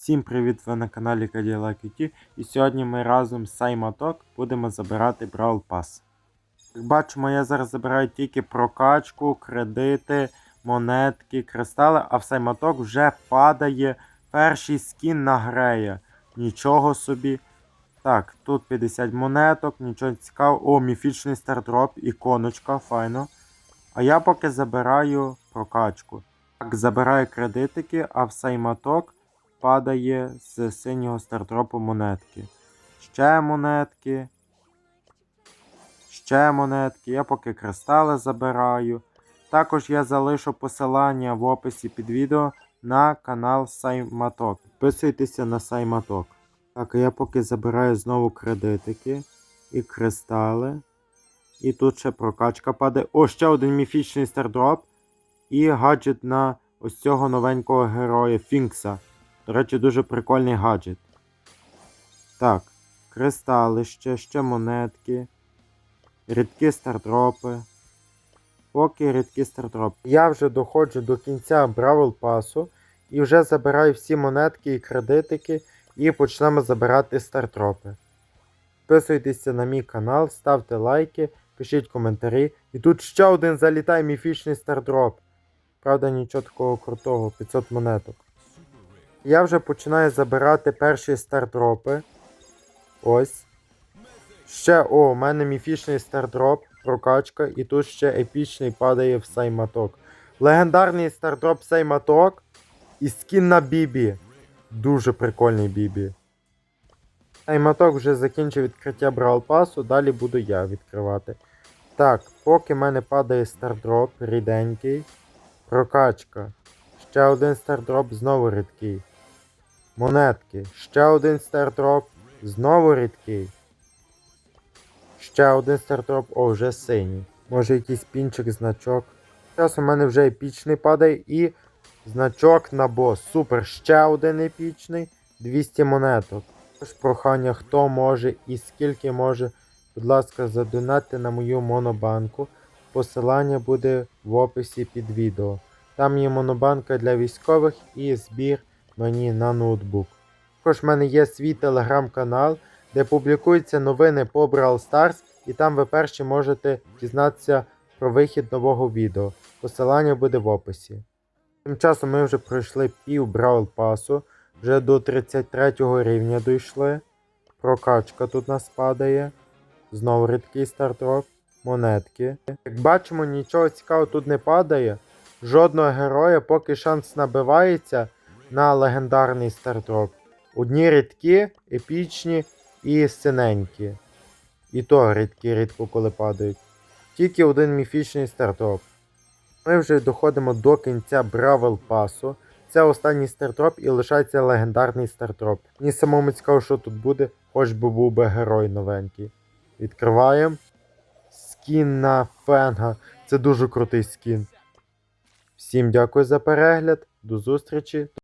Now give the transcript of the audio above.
Всім привіт! Ви на каналі Cadillac UT і сьогодні ми разом з Сайматок будемо забирати Brawl Pass. Як бачимо, я зараз забираю тільки прокачку, кредити, монетки, кристали, а в Сайматок вже падає перший скін на Грея. Нічого собі. Так, тут 50 монеток, нічого цікавого. О, міфічний стардроп, іконочка, файно. А я поки забираю прокачку. Так, забираю кредитики, а в Сайматок падає з синього стартропу монетки. Ще монетки. Ще монетки. Я поки кристали забираю. Також я залишу посилання в описі під відео на канал Сайматок. Підписуйтеся на Сайматок. Так, а я поки забираю знову кредитики і кристали. І тут ще прокачка падає. О, ще один міфічний стардроп. І гаджет на ось цього новенького героя Фінкса. До речі, дуже прикольний гаджет. Так, кристали ще, монетки. Рідкі стардропи. Поки рідкі стардропи. Я вже доходжу до кінця Бравл Пасу і вже забираю всі монетки і кредитики і почнемо забирати стартропи. Підписуйтеся на мій канал, ставте лайки, пишіть коментарі. І тут ще один залітає міфічний стардроп. Правда, нічого такого крутого, 500 монеток. Я вже починаю забирати перші стардропи. Ось. Ще, о, у мене міфічний стардроп, прокачка, і тут ще епічний падає в Сайматок. Легендарний стардроп Сайматок і скін на Бібі. Дуже прикольний Бібі. Сайматок вже закінчив відкриття Брал Пасу, далі буду я відкривати. Так, поки в мене падає стардроп ріденький. Прокачка. Ще один стардроп, знову рідкий. Монетки. Ще один стардроп, знову рідкий. Ще один стардроп, о, вже синій. Може якийсь пінчик, значок. Зараз у мене вже епічний падає і значок на бос. Супер, ще один епічний. 200 монеток. Тож прохання, хто може і скільки може, будь ласка, задонатьте на мою монобанку. Посилання буде в описі під відео. Там є монобанка для військових і збір мені на ноутбук. Також в мене є свій телеграм-канал, де публікуються новини по Brawl Stars, і там ви перші можете дізнатися про вихід нового відео. Посилання буде в описі. Тим часом ми вже пройшли пів Brawl пасу, вже до 33 рівня дійшли. Прокачка тут нас падає. Знову рідкий стартроп, монетки. Як бачимо, нічого цікавого тут не падає. Жодного героя, поки шанс набивається на легендарний стартроп. Одні рідкі, епічні і синенькі. І то рідкі рідко коли падають. Тільки один міфічний стартроп. Ми вже доходимо до кінця Бравл Пасу. Це останній стартроп і лишається легендарний стартроп. Мені самому цікаво, що тут буде, хоч би був би герой новенький. Відкриваємо. Скін на Фенга. Це дуже крутий скін. Всім дякую за перегляд. До зустрічі.